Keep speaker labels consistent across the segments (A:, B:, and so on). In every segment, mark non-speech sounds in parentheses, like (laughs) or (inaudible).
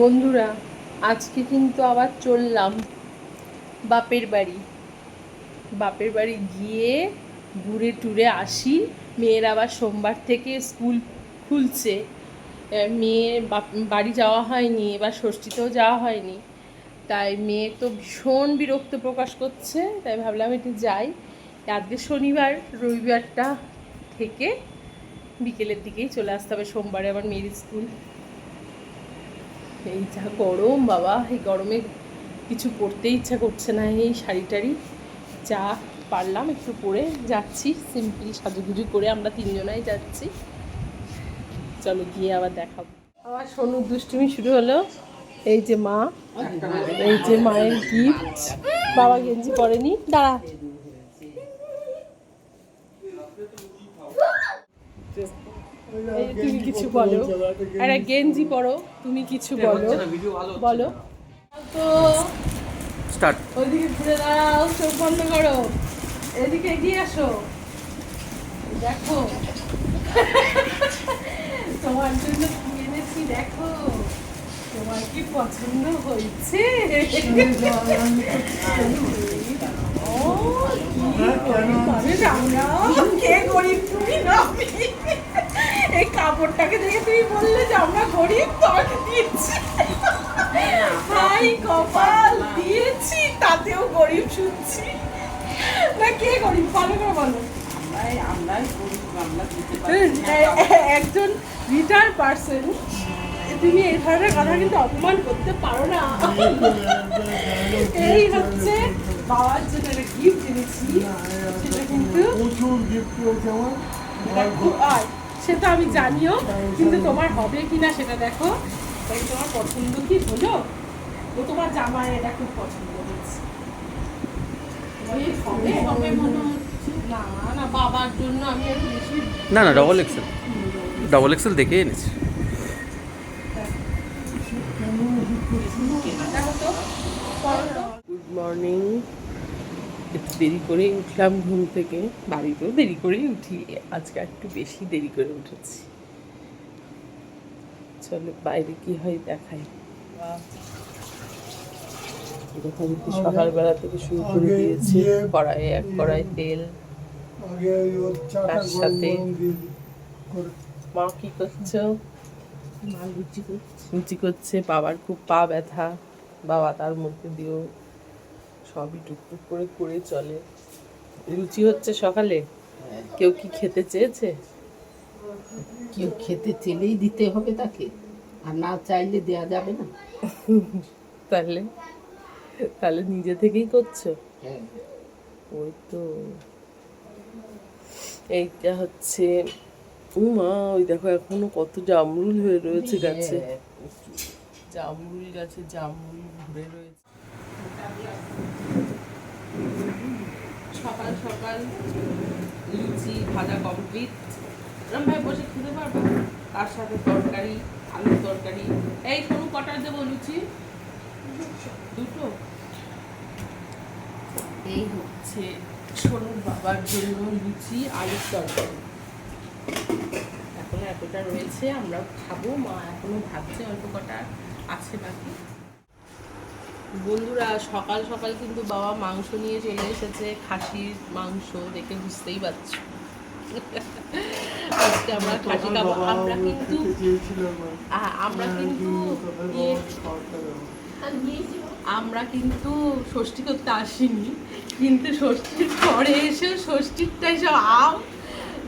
A: বন্ধুরা, আজকে কিন্তু আবার চললাম বাপের বাড়ি। বাপের বাড়ি গিয়ে ঘুরে টুরে আসি। মেয়ের আবার সোমবার থেকে স্কুল খুলছে। মেয়ে বাড়ি যাওয়া হয়নি, এবার ষষ্ঠীতেও যাওয়া হয়নি। তাই মেয়ে তো ভীষণ বিরক্ত প্রকাশ করছে, তাই ভাবলাম একটু যাই। আজকে শনিবার, রবিবারটা থেকে বিকেলের দিকেই চলে আসতে হবে। সোমবারে আবার মেয়ের স্কুল এই যা গরম, বাবা, এই গরমে কিছু পরতে ইচ্ছা করছে না এই শাড়ি টাড়ি যা পারলাম, একটু পরে যাচ্ছি সিম্পলি সাজুগুজু করে আমরা তিনজনাই যাচ্ছি। চলো গিয়ে আবার দেখাবো। আবার সোনু দুষ্টুমি শুরু হলো। এই যে মা, এই যে মায়ের গিফট বাবা গেঞ্জি পরেনি। দাঁড়া এই তুমি কিছু বলো। একটা গেঞ্জি পরো তুমি কিছু বলো। বলো। তো
B: স্টার্ট।
A: ওইদিকে ঘুরে দাঁড়াও চোখ বন্ধ করো। এদিকে এগিয়ে আসো। দেখো। তোমার জন্য কি এনেছি দেখো। তোমার কি পছন্দ হয়েছে? ও, কি তবে রামরাম, কে গরিব তুমি? না আমি? কাপড়টাকে দেখে তুমি বললে যে আমরা গরিব তোমাকে দিচ্ছি হাই কপাল দিয়েছি তাতেও গরিব শুনছি। না কে গরিব? ভালো করে বলো। একজন রিটায়ার পার্সন তুমি এই ধরনের কথা কিন্তু অপমান করতে পারো না। এই হচ্ছে বাবার জন্য একটা গিফট এনেছি। সেটা কিন্তু
C: প্রচুর গিফট করেছে আমার।
A: দেখো, আর তো আমি জানিও কিন্তু তোমার হবে কি না সেটা দেখো। তাই তোমার পছন্দ কি হলো? ও তোমার জামাই এটা খুব পছন্দ হয়েছে। হবে? হবে মনে না না বাবার জন্য আমি একটু বেশি
B: না না ডবল এক্সেল ডবল এক্সেল দেখে এনেছি
A: গুড মর্নিং একটু দেরি করেই উঠলাম ঘুম থেকে। বাড়িতেও দেরি করেই উঠি। আজকে একটু বেশি দেরি করে উঠেছি। চলো বাইরে কি হয় দেখাই। যথারীতি সকালবেলা থেকে শুরু করে দিয়েছে কড়াইয়ে এক কড়াই তেল।
C: আগে ওর চাটা
A: তার সাথে মা কি করছ? মা লুচি করছে। লুচি করছে বাবার খুব পা ব্যথা। বাবা তার মধ্যে দিয়েও সবই টুকটুক করে করে চলে। লুচি হচ্ছে সকালে? কেউ কি খেতে চেয়েছে?
D: কেউ খেতে চেলেই দিতে হবে তাকে। আর না চাইলে দেয়া যাবে না। (laughs)
A: তাহলে? তাহলে নিজে থেকেই করছ? ওই তো। এইটা হচ্ছে উমা ওই দেখো এখনও কত জামরুল হয়ে রয়েছে গাছে। জামরুল গাছে জামরুল ভরে রয়েছে। সকাল সকাল লুচি, ভাজা কমপ্লিট এরম ভাই বসে খেতে পারব? তার সাথে তরকারি, আলুর তরকারি। এই কোনো কটার দেবো লুচি? দুটো। এই হচ্ছে সোনুর বাবার জন্য লুচি, আলুর তরকারি। এখনও এতটা রয়েছে, আমরা খাব। মা এখনও ভাবছে অল্প কটা আছে বাকি। বন্ধুরা সকাল সকাল কিন্তু বাবা মাংস নিয়ে চলে এসেছে। খাসির মাংস দেখে বুঝতেই পারছ। আজকে আমরা খাসি খাব। আমরা কিন্তু আমরা।
C: হ্যাঁ,
A: কিন্তু ইয়ে। আমরা কিন্তু ষষ্ঠী করতে আসিনি। কিন্তু ষষ্ঠীর পরে এসে ষষ্ঠীরটাই সব আম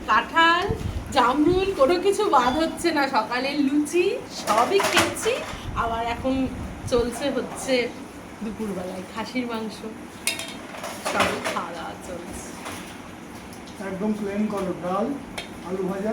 A: কাঁঠাল জামরুল কোনো কিছু বাদ হচ্ছে না। সকালে লুচি সবই খেয়েছি। আবার এখন চলছে হচ্ছে দুপুরবেলায় খাসির মাংস সবই খাওয়া চলছে।
C: একদম প্লেন করো ডাল আলু ভাজা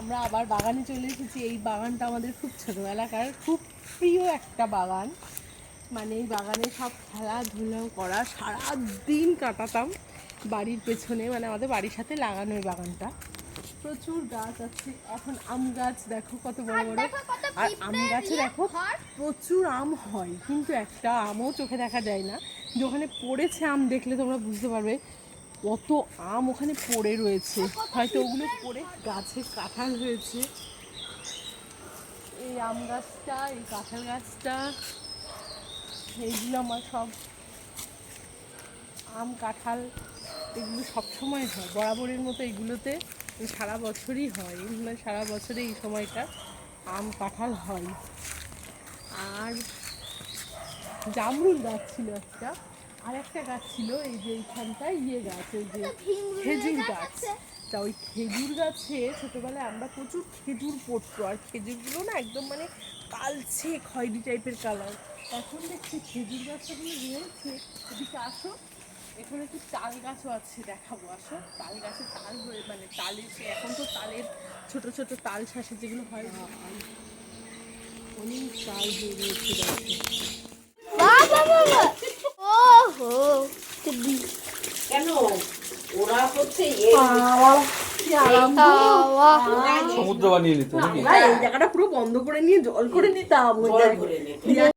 A: আমরা আবার বাগানে চলে এসেছি। এই বাগানটা আমাদের খুব ছোটোবেলাকার খুব প্রিয় একটা বাগান। মানে এই বাগানে সব খেলাধুলো করা সারা দিন কাটাতাম বাড়ির পেছনে মানে আমাদের বাড়ির সাথে লাগানো এই বাগানটা। প্রচুর গাছ আছে এখন আম গাছ দেখো কত বড় বড়। আর আম গাছে দেখো প্রচুর আম হয় কিন্তু একটা আমও চোখে দেখা যায় না। যে ওখানে পড়েছে আম দেখলে তোমরা বুঝতে পারবে কত আম ওখানে পড়ে রয়েছে। হয়তো ওগুলো পড়ে গাছে কাঁঠাল হয়েছে। এই আম গাছটা এই কাঁঠাল গাছটা এইগুলো আমার সব আম কাঁঠাল এগুলো সবসময় হয়। বরাবরের মতো এগুলোতে সারা বছরই হয়। এগুলো সারা বছরে এই সময়টা আম কাঁঠাল হয়। আর জামরুল গাছ ছিল একটা। আর একটা গাছ ছিল এই যে এইখানটায় ইয়ে গাছ ওই যে খেজুর গাছ। তা ওই খেজুর গাছে ছোটোবেলায় আমরা প্রচুর খেজুর পড়তো। আর খেজুরগুলো না একদম মানে কালছে খয়েরি টাইপের কালার এখন দেখছি খেজুর গাছটা রয়েছে। এদিকে আসো। এখানে একটু তাল গাছও আছে দেখাবো আসো। তাল গাছে তাল হয়ে মানে তালের সে এখন তো তালের ছোট ছোট তাল শাঁসে যেগুলো হয়। অনেক তাল হয়ে রয়েছে
D: কেন? ওরা হচ্ছে
B: সমুদ্র বানিয়ে নিত
A: এই জায়গাটা পুরো বন্ধ করে নিয়ে জল করে নিতাম